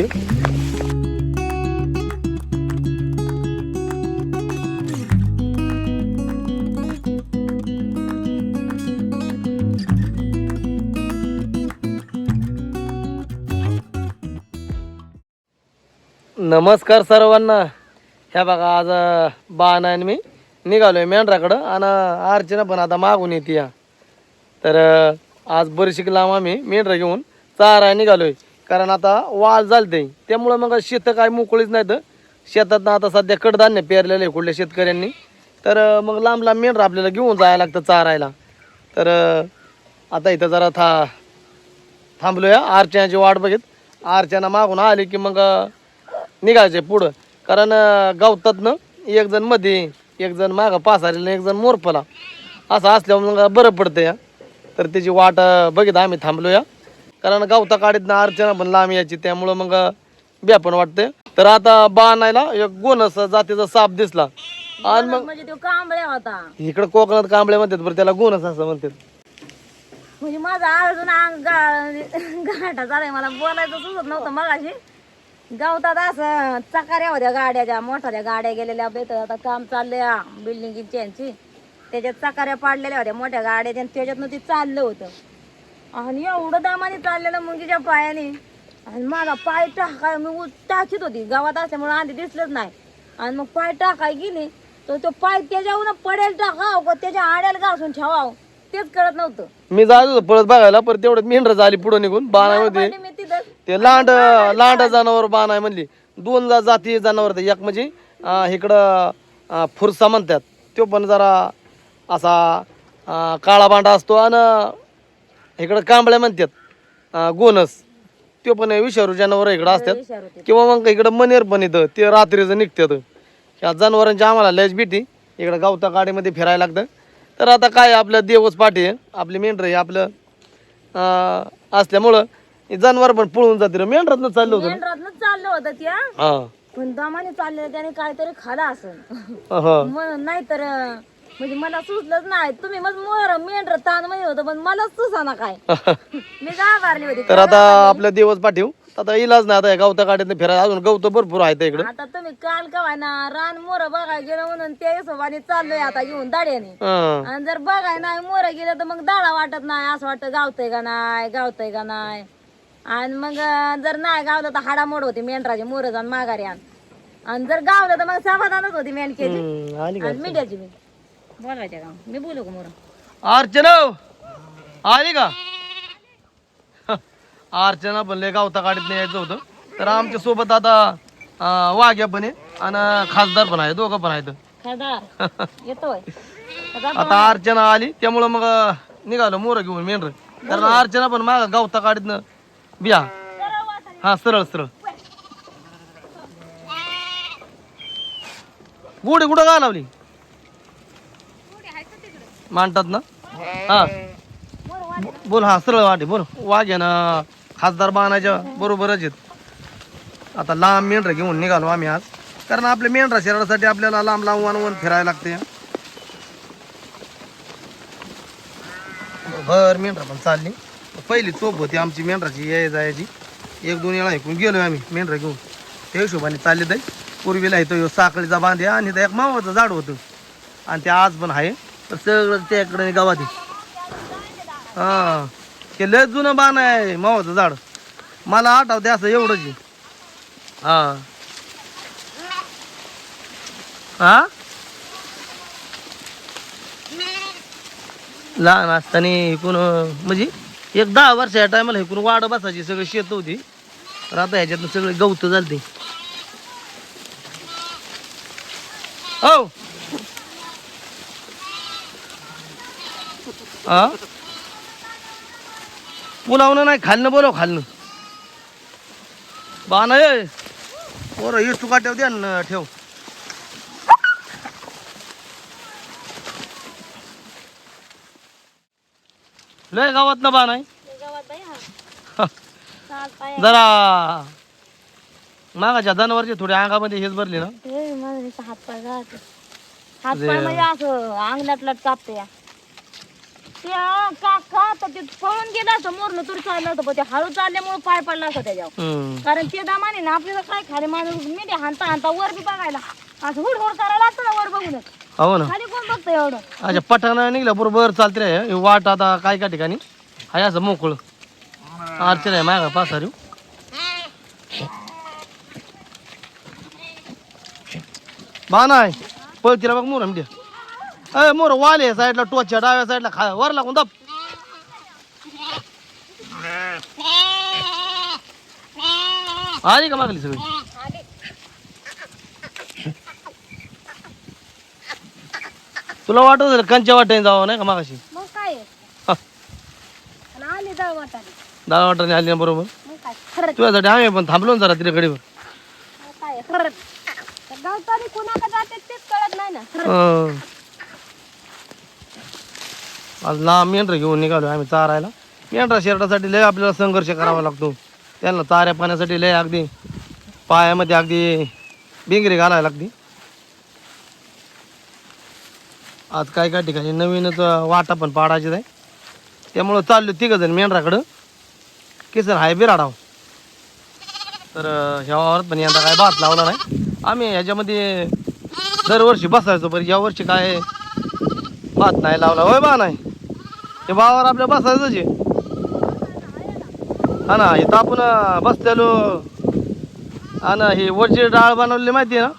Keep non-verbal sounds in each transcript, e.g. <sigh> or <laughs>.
किती आहे नमस्कार सर्वांना. ह्या बघा आज अं, बाण आणि मी निघालोय मेंढराकडं आणि अर्चना पण आता मागून येते या. तर आज बरीचशी लांब आम्ही मेंढरा घेऊन चारा निघालोय. कारण आता वाल झालते. त्यामुळं मग शेतं काय मोकळीच नाहीत. शेतात आता सध्या कडधान्य पेरलेलं आहे कुठल्या शेतकऱ्यांनी. तर मग लांब लांब मेंढरा आपल्याला घेऊन जायला लागतं चारायला. तर आता इथं जरा था थांबलोया. अर्चनाची वाट बघित. अर्चना मागून आली की मग निघायचे पुढं. कारण गावतातनं गवतातनं एक जणमध्ये एक जण मागं पासारीला एक जण मोरपला असं असल्यामुळे मग बरं पडतं या तर त्याची वाट बघित. आम्ही थांबलो या कारण गवता काढीत ना अर्चना पण लांब यायची त्यामुळं मग अं, ब्या पण वाटते तर आता बाणायला एक गोनस जातीचा साप दिसला. आणि मग म्हणजे तो कांबळ्या होता. इकडं कोकणात कांबळे म्हणतात बरं त्याला गोनस असं म्हणतात. म्हणजे माझा अजून अंग गा- गाठा झालाय मला बोलायचं सुचत नव्हतं मगाशी. गावतात असं चकाऱ्या होत्या गाड्याच्या मोठ्या गाड्या गेलेल्या बेत आता काम चाललंय बिल्डिंगची यांची त्याच्यात चकाऱ्या पाडलेल्या होत्या मोठ्या गाड्याच्या आणि त्याच्यातनं ते चाललं होतं. आणि एवढं दामाने चाललेलं मुंगीच्या पायाने. आणि माझा पाय टाकाय मी उ- टाकीत होती. गावात असल्यामुळे आधी दिसलंच नाही. आणि मग पाय टाकाय गेली तर तो पाय त्याच्यावर पडेल टाकाव का त्याच्या आड्याला घासून ठेवाव. तेच कळत नव्हतं. मी होतो पळत बघायला पण तेवढं मेंढर झाली पुढं निघून बाणामध्ये आणि मी तिथं ते लांड लांड जनावर बाण आहे म्हणली. दोन जा- जाती जनावर आहेत. एक म्हणजे अं, इकडं अं, फुरसा म्हणतात. तो पण जरा असा अं, काळा बांडा असतो आणि इकडं कांबळ्या म्हणतात. अं, गोनस. तो पण विषारू जनावर इकडं असतात. किंवा मग इकडं मनेर पण येतं ते रात्रीचं निघतात. ह्या जनावरांची आम्हाला लयच भीती. इकडं गावता गाडीमध्ये फिरायला लागतं. तर आता काय आपलं देवच पाठी आपली मेंढर आहे आपलं अं, असल्यामुळं हे जनावर पण पळून जाते मेंढरातनं चाललं होतं चाललं होतं त्या हा. पण दमाने चाललेलं त्याने काहीतरी खाला असं. हा मग नाहीतर म्हणजे मला सुचलंच नाही. तुम्ही मग मोर मेंढर ताण होतं पण मलाच सुसाना काय. <laughs> मी घाबरली होती. तर आता आपलं देवच पाठीव. आता इलाज नाही आता गावता गाडीतनं फिरायला. अजून गवत भरपूर आहेत इकडं. आता तुम्ही काल कवाय ना रान मोर बघाय गेलं म्हणून त्या हिशोबाने चाललोय आता घेऊन दाड्याने. आणि जर बघाय नाही मोर गेलं तर मग दाडा वाटत नाही. असं वाटतं गावतंय का नाही गावतंय का नाही. आणि मग जर नाही गावलं तर हाडामोड होती मेंढराची मोर जाऊन माघारी आण. आणि जर गावलं तर मग समाधानच होती का आणि मिठाची मी बोलवायच्या का? मी बोलू का मोर? अर्चना! आली का? <laughs> अर्चना पण लय गावता गाडीत यायचं होतं. तर आमच्यासोबत आता वाघ्या पण आहे आणि खासदार पण आहे दोघं पण आहेत. खासदार? <laughs> येतोय. आता अर्चना आली त्यामुळं मग निघालो मोर घेऊन मेंढर कारण अर्चना पण माग गावता गाडीतनं बिया. हा सरळ सरळ. गुढी कुठं का लावली मांडतात ना? हा. बोल हा सरळ वाटे बोल. वाघ ना खासदार बाणाच्या बरोबरच आहेत. आता लांब मेंढरा घेऊन निघालो आम्ही आज. कारण आपल्या मेंढरा शरीरासाठी आपल्याला लांब लांब वन वन फिरायला लागते. भर मेंढरा पण चालली. पहिली चोप होती आमची मेंढराची ये जायची. एक दोन वेळा ऐकून गेलो आम्ही मेंढरा घेऊन. त्या हिशोबाने चालले ताई पूर्वीला इथं साखळीचा बांध आणि एक मावाचं झाड होतं. आणि ते आज पण आहे. तर सगळं त्याकडे गावात हा ते लय जुनं बाण आहे मावाचं झाड. मला आठवते असं एवढंच हा. हा? लहान असताना इकून म्हणजे एक दहा वर्षाच्या टायमाला इकून वाड बसायची सगळी शेत होती. तर आता ह्याच्यातनं सगळे गवत झालते. हो. हा पुलावनं नाही खालनं बोलव खालनं. बाण आहे पोरं इष्टू काट्याव द्या न ठेव. लय गावात ना बाण आहे. हा. जरा. मागाच्या जनावरचे थोडे अंगामध्ये हेच भरले ना. हात पाय म्हणजे असं अंगणात लट कापते या त्या काका तर ते पळून केलं असतं मोरण तरी चाललं होतं पण ते हळू चालल्यामुळे पाय पडला असता त्याच्यावर. हम्म. कारण ते दामाने ना आपल्याला काय खाली माणूस मी हाणता हाणता वर बी बघायला असं हुड हुड करायला लागतं ना वर बघूनच हो ना. खाली कोण बघतं एवढं? अच्छा पठाणा निघलं बरोबर चालते रे. हे वाट आता काय काय ठिकाणी? हाय असं मोकळं. अर्चना आहे मागा पासारी. बा नाही पळतीला बघ मोर म्हणजे अय मोर वाले साईडला टोच्या डाव्या साईडला खा वर लागून दाब. आली का मागली सगळी? तुला वाटत होतं कंच्या वाट्याने जावं नाही का मागाशी? मग काय? आहे? हा. आणि आली वाटाने. आली ना बरोबर? मग काय? खरंच. तुझ्यासाठी आम्ही पण थांबलो ना जरा तिथे गडीवर. मग काय? आहे? खरंच त्या गावतानी कुणाकडे जाते तेच कळत नाही ना. हं. आज लांब मेंढर घेऊन निघालो आम्ही चारायला. मेंढरा शर्टासाठी लय आपल्याला संघर्ष करावा लागतो. त्यांना चाऱ्या पाण्यासाठी लय अगदी पायामध्ये अगदी बिंगरी घालायला लागते. आज काय काय ठिकाणी नवीनच वाटा पण पाडायचे आहे. त्यामुळं चाललो तिघ जण मेंढराकडं. किसन हाय बिराडाव. तर ह्या वावरात पण यंदा काय भात लावला नाही. आम्ही ह्याच्यामध्ये दरवर्षी बसायचो पण यावर्षी काय भात नाही लावला. होय बा नाही. हे भावावर आपल्या बसायचंच आहे. हा ना इथं आपण बसलेलो. हा ना हे वरची डाळ बनवलेली माहिती आहे ना?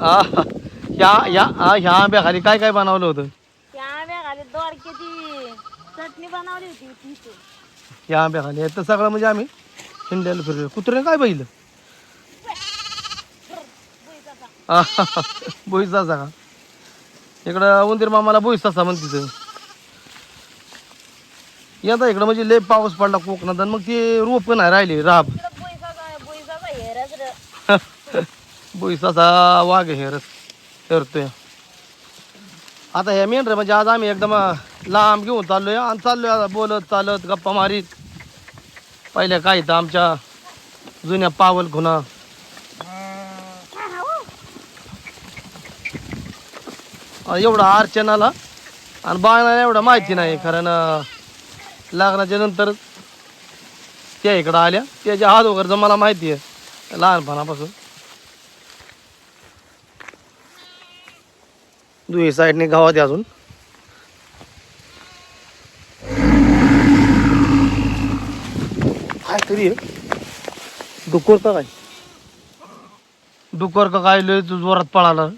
हा, ह्या ह्या ह्या आंब्याखाली काय काय बनवलं होतं? त्या आंब्या खाली दोडक्याची चटणी बनवली होती तिथे ह्या आंब्याखाली. तर सगळं म्हणजे आम्ही हिंड्याला फिरलो. कुत्रे काय बघितलं बोईस <laughs> का? इकडं उंदीर मामाला बोईस तसा म्हणते तिथं यंदा इकडं म्हणजे लय पाऊस पडला कोकणात आणि मग ते रोप नाही राहिली राब. तिकडं बोईसाचा हेरच र वाघ हे रस आता हे मेंढर म्हणजे आज आम्ही एकदम लांब घेऊन चाललोय आणि चाललोय आता बोलत चालत गप्पा मारीत. पहिल्या काही तर आमच्या जुन्या पावल खुना एवढा अर्चनाला आणि बाळाला एवढं माहिती नाही कारण लग्नाच्या नंतर त्या इकडं आल्या. त्याच्या हात वगैरे मला माहिती आहे लहानपणापासून. दुई साईडने गावात अजून. काय तरी आहे. डुक्कर का काय? डुक्कर का काय लय जोरात पळाला.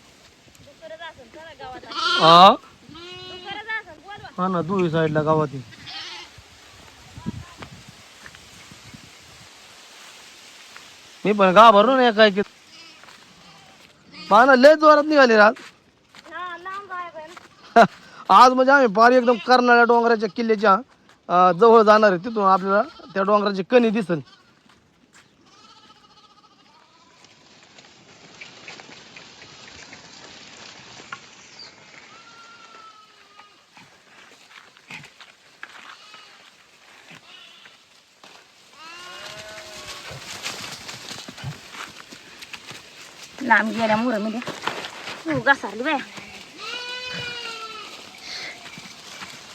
हा हा ना दुई साईडला गावात मी पण गाव भरून काय की पाना लय जोरात निघाले आज <laughs> आज म्हणजे आम्ही पार एकदम कर्नाळ्या डोंगराच्या किल्ल्याच्या अं, जवळ जाणार आहे तिथून आपल्याला. त्या डोंगराची कणी दिसल लांब गेल्या मोरमध्ये घसारली बाया.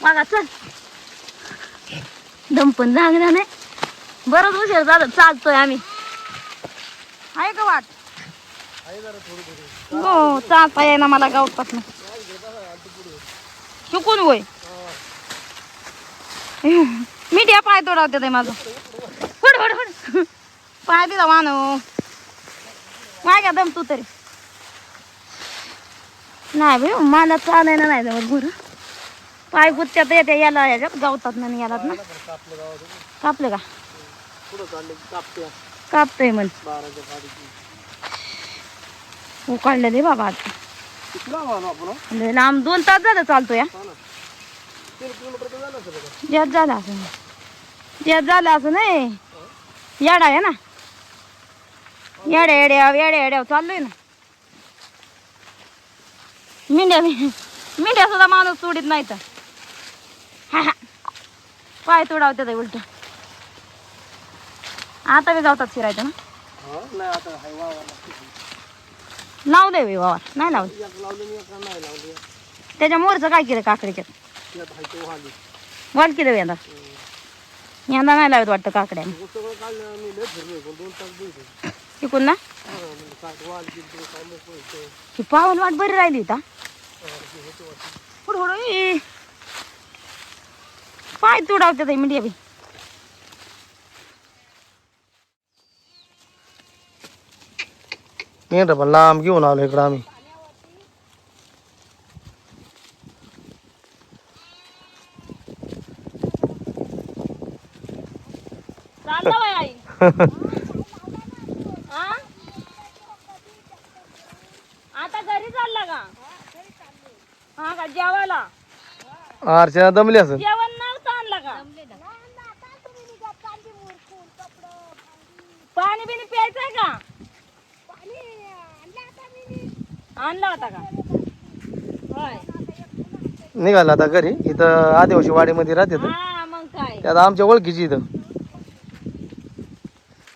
मागा चल. दमपण पण नाही. बरंच उशीर झालं चालतोय आम्ही. आहे का वाट? हो चालता येईना मला गावपासून. चुकून होय? मीडिया पाय तोडावते ते माझं. हुड हुड हुड पाय दिला मानव मागा दम तू तरी. नाही भाई मला चालायला नाही जवळ गुरु. पाय गुत्त्यात येते याला याच्यात गावतात ना याला यालात ना. कापले का? कापतोय म्हण. उकाळले दे बाबा आता. लांब दोन तास झालं चालतो या. यात झालं असं. यात झालं असं नाही. याडा आहे ना. येड्या येड्या येड्या येड्या चाललोय ना. मिंड्या मिंड्या सुद्धा माणूस सोडित नाही तर. हा हा. पाय तोडावते उलट. आता बी जावतात फिरायचं ना. लावलंय बे बाबा नाही लावलं त्याच्या मोरचं काय केलं काकडीच्यात? वाट केलं यंदा. यंदा नाही लावत वाटतं काकड्या तिकून ना. ही पावन वाट बरी राहिली पुढं ए. पाय तुडावते मीडिया बी मेंढर पण लांब घेऊन आलो इकडं आम्ही चाललं बाई आई <laughs> हा? आता घरी चालला का? हा का? जेवायला? अर्चना दमली असेल. जेवण नव्हतं आणलं का? पाणी बिनी प्यायचंय का? आणला होता का? होय. निघाला आता घरी. इथं आदिवासी वाडीमध्ये राहते. हा मग काय? त्यात आमच्या ओळखीची इथं.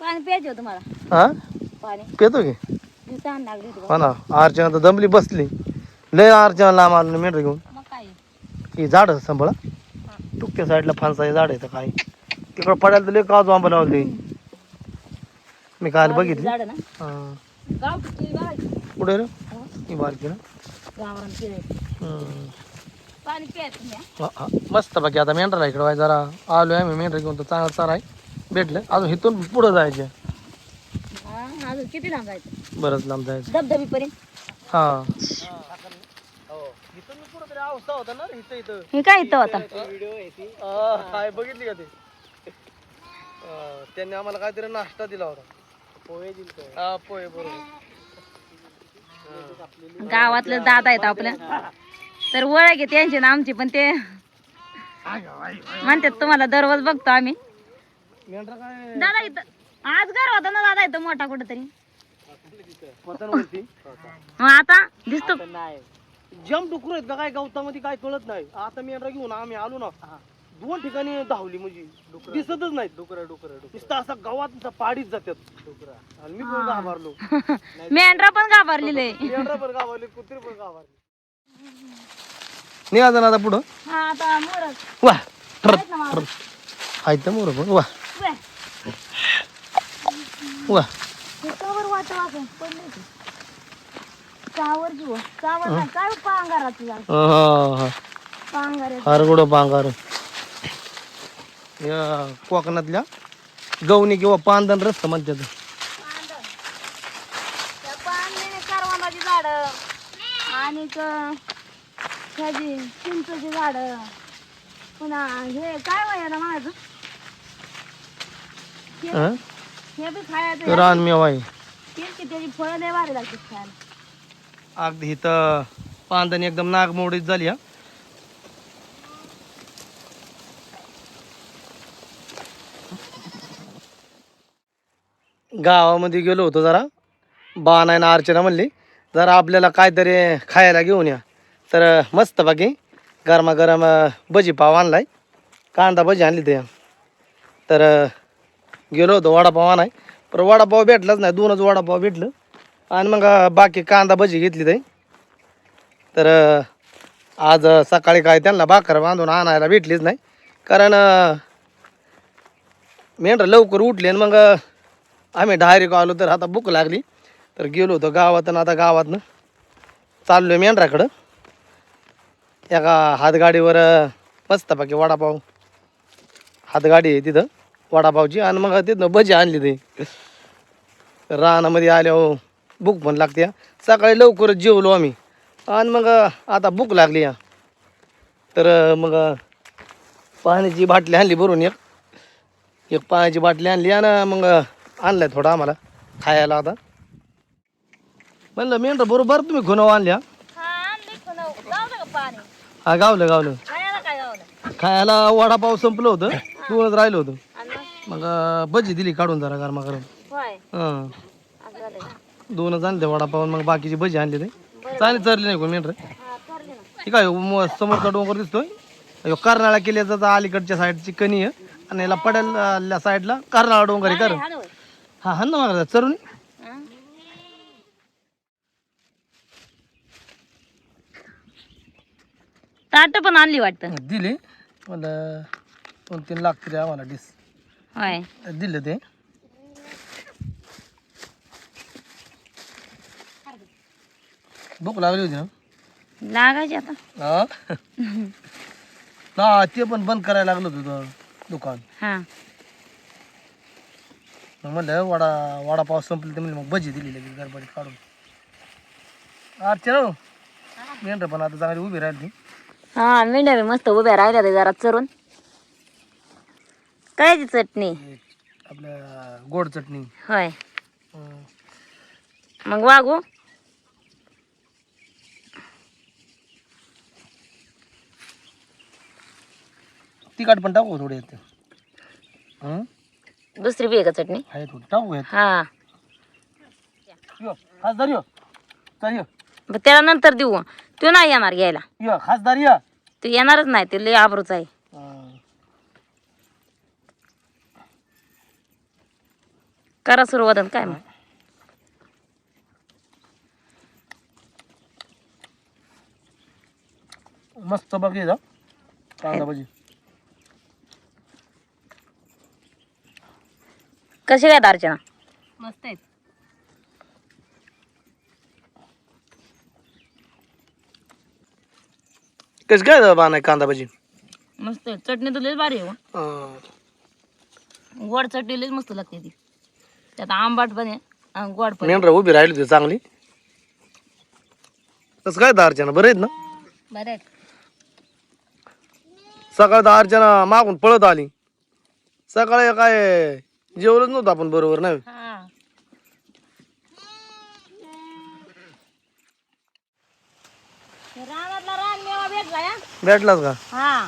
पाणी प्यायचं होतं मला. हा? पाणी. पेतो की? मी तहान लागली होती हो ना. अर्चना तर दमली बसली. लय अर्चना लांब आलो मेंढर घेऊन. मग काय? ही झाड संभळा. तुक्या साईडला फणसाचे झाड आहे काय. तिकडं पडायला तर लय काजू आंबा लावले. मी काल बघितली. झाड ना? हा. गाव किती बघायची कुठे रे? ही. बारकी ना? गावाला फिरायचं. हम्म. पाणी प्यायचं तुम्ही हा? हा, हा. मस्त बाकी आता मेंढराला इकडं वाय जरा आलोय आम्ही. मेंढर घेऊन तर चांगला चारा आहे. भेटलं. अजून इथून पुढं जायचे. अजून किती लांब जायचं? बरंच लांब जायचं. धबधबी पर्यंत हा अवस्था होता ना इथं इथं. हे काय इथं होता? काय बघितली का ते? अं, त्यांनी आम्हाला काहीतरी नाश्ता दिला होता. पोहे दिले हा पोहे बरोबर. गावातलं दादा आहेत आपल्या. तर ओळख आहे त्यांची ना आमची पण ते म्हणतात तुम्हाला दररोज बघतो आम्ही. मेंढरा काय दादा इथं आज घर होता ना दादा इथं मोठा कुठेतरी. मग आता दिसतो. जम डुकर आहेत का काय गवतामध्ये काय कळत नाही. आता मेंढरा घेऊन आम्ही आलो ना दोन ठिकाणी धावली म्हणजे. दिसतच नाही डुकर डुकर नुसतं असं गावात नुसतं पाडीत जातात डुकर. आणि मी पण घाबरलो. <laughs> मेंढरा पण घाबरलेले. मेंढरा पण घाबरले कुत्री पण घाबरले. निघायचं ना आता पुढं. हा आता मोरच वा आहेत ना मोर पण? वा. वे. वा. कावर वाट वाजून पडले ते. कावर जीव कावर नाही काय पांगाराचं. हरगुड पांगार या कोकणातल्या गवणी किंवा पांदन रस्त म्हणतात. पांढर. त्या पांढरीने करवंदाची झाड. आणि ह्याची चिंचची झाड. पुन्हा हे काय वय माझं हं? हे बी खायचं रान मेवा आहे तेच की त्याची फळं लय भारी लागतात खायला. अगदी इथं पांदन एकदम नागमोडीत झाली हा. गावामध्ये गेलो होतो जरा. बा नाही ना अर्चना म्हणली. जरा आपल्याला काहीतरी खायला घेऊन या. तर मस्त बाकी. गरमागरम भजी पाव आणलाय. कांदा भजी आणली ते. तर गेलो होतो वडापाव आणाय. पण वडापाव भेटलाच नाही दोनच वडापाव भेटलं. आणि मग बाकी कांदा भजी घेतली ताई. तर आज सकाळी काय त्यांना भाकर बांधून आणायला भेटलीच नाही. कारण अं, मेंढर लवकर उठले आणि मग आम्ही डायरेक्ट आलो तर आता भूक लागली. तर गेलो होतो गावातून आता गावातनं चाललो मेंढराकडं. एका हातगाडीवर मस्तपैकी वडापाव. हातगाडी आहे तिथं. वडापावची आणि मग तिथनं भजी आणली ते. रानामध्ये आल्यावर भूक पण लागते. सकाळी लवकरच जेवलो आम्ही. आणि मग आता भूक लागली. या तर मग पाण्याची बाटली आणली भरून एक. एक पाण्याची बाटली आणली आणि मग आणलाय थोडं आम्हाला खायला आता. म्हणलं मेंढर बरोबर तुम्ही खुनव आणल्या. हा आणली. गावलं गावलं खायला वडापाव संपलं होतं. दोनच राहिलं होतं. मग? भजी दिली काढून जरा गरमा गरम होय. हां. असं झालंय? दोनच आणले वडापाव आणि मग बाकीची भजी आणली ते चांगली चरली नाही कोण मेंढर? हा ना. आहे म- समोरचा डोंगर दिसतोय? ह्यो कर्नाळा किल्ल्याचा तर अलीकडच्या साईडची कणी आहे. आणि याला पडेल साईडला कर्नाळा डोंगर आहे कर. हा. हा हा ना मला चरून? ताट पण आणली वाटतं. दिली. मला दोन तीन लागतील आम्हाला डिस होय. दिलं ते. भूक लागली होती ना? लागायचे आता. हा? ना ते पण बंद करायला लागलं होतं तुझं दुकान. हा. मग म्हणलं वडा वडापाव संपले तर म्हणलं मग भजी दिली लगेच गडबडीत काढून. अर्चना मेंढर पण आता चांगली उभी राहिली. हा मेंढ्या बी मस्त उभ्या राहिल्या ते जरा चरून. काय ती चटणी आपल्या गोड चटणी. होय. हं. मग वागू. तिखट पण टाकू थोडी येते? हं? दुसरी बी आहे का चटणी? आहे थोडी. टाकू येत? हा. यो खासदार यो. चल यो. मग त्याला नंतर देऊ. तू नाही येणार घ्यायला. यो खासदार या. तू येणारच नाही ते लय आबरूच आहे. करा सुरुवात काय मग मस्त बघ ये जा कांदा भजी. कशी काय दारचना मस्त आहेत. कसं काय बाण आहे कांदा भजी? मस्त आहे चटणी तर लयच भारी आहे हो. गोड चटणी लयच मस्त लागते ती. त्यात आंबाट पण आहे आणि गोड पण मेंढर उभी राहिली होती चांगली. कसं काय दारच्याना बरं आहेत ना? बरं आहे सकाळ दारच्याना मागून पळत आली. सकाळी काय जेवलंच नव्हतं आपण बरोबर नाही? हा. रानातला रानमेवा भेटला या भेटलाच का? हा.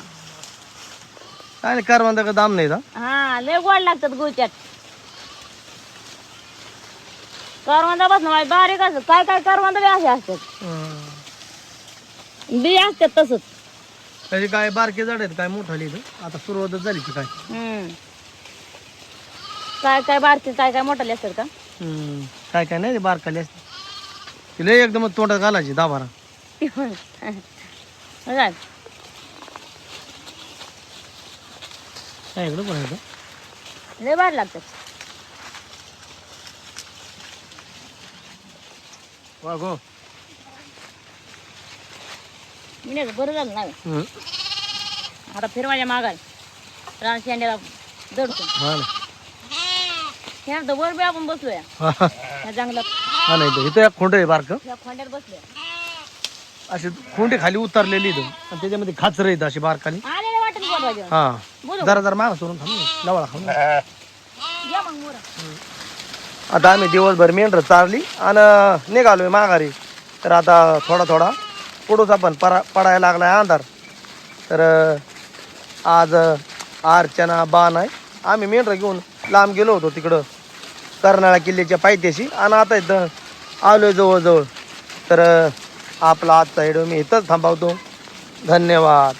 काय नाही करवंदा का दाम नाही का हा लय गोड लागतात गुळच्यात करवंदा बस ना बारीक असत काय काय करवंदा बी असे असतात. बी असतात तसंच. त्याची काय बारके झाड आहेत काय मोठा लिहिलं? आता सुरुवातच झाली काय. हम्म. काय काय बारकी काय काय मोठाले असतात का? हम्म. काय काय नाही ते बारकाली असते ती लय एकदम तोंडात घालायची दहा बारा <laughs> बघा, काय इकडं पण आहे का? लय भारी लागतात. वा गो. बरं झालं हम्म. आता फिरवायच्या मागाय रान शेंड्याला दडतो. हा ना. ह्या तर वर बी आपण बसलोय. हा, हा. ह्या जंगलात. हा नाही इथं- इथं एक खोंड आहे बारक. ह्या खोंड्यात बसलोय. अशी खोंडी खाली उतरलेली इथं. आणि त्याच्यामध्ये खाचर येतं अशी बारकाली. आलेलं वाटत बोलवायचे हा. बोलू जरा जरा माग सोडून थांब ना. लवळा खाऊन. या मग मोरा. आता आम्ही दिवसभर मेंढर चारली आणि निघालोय माघारी. तर आता थोडा थोडा पुढूच पण परा पडायला लागलाय अंधार. तर आज अर्चना बाण आहे. आम्ही मेंढर घेऊन लांब गेलो होतो तिकडं. कर्नाळा किल्ल्याच्या पायथ्याशी. आणि आता इथं आलोय जवळजवळ. तर आपला आजचा व्हिडिओ मी इथंच थांबवतो. धन्यवाद.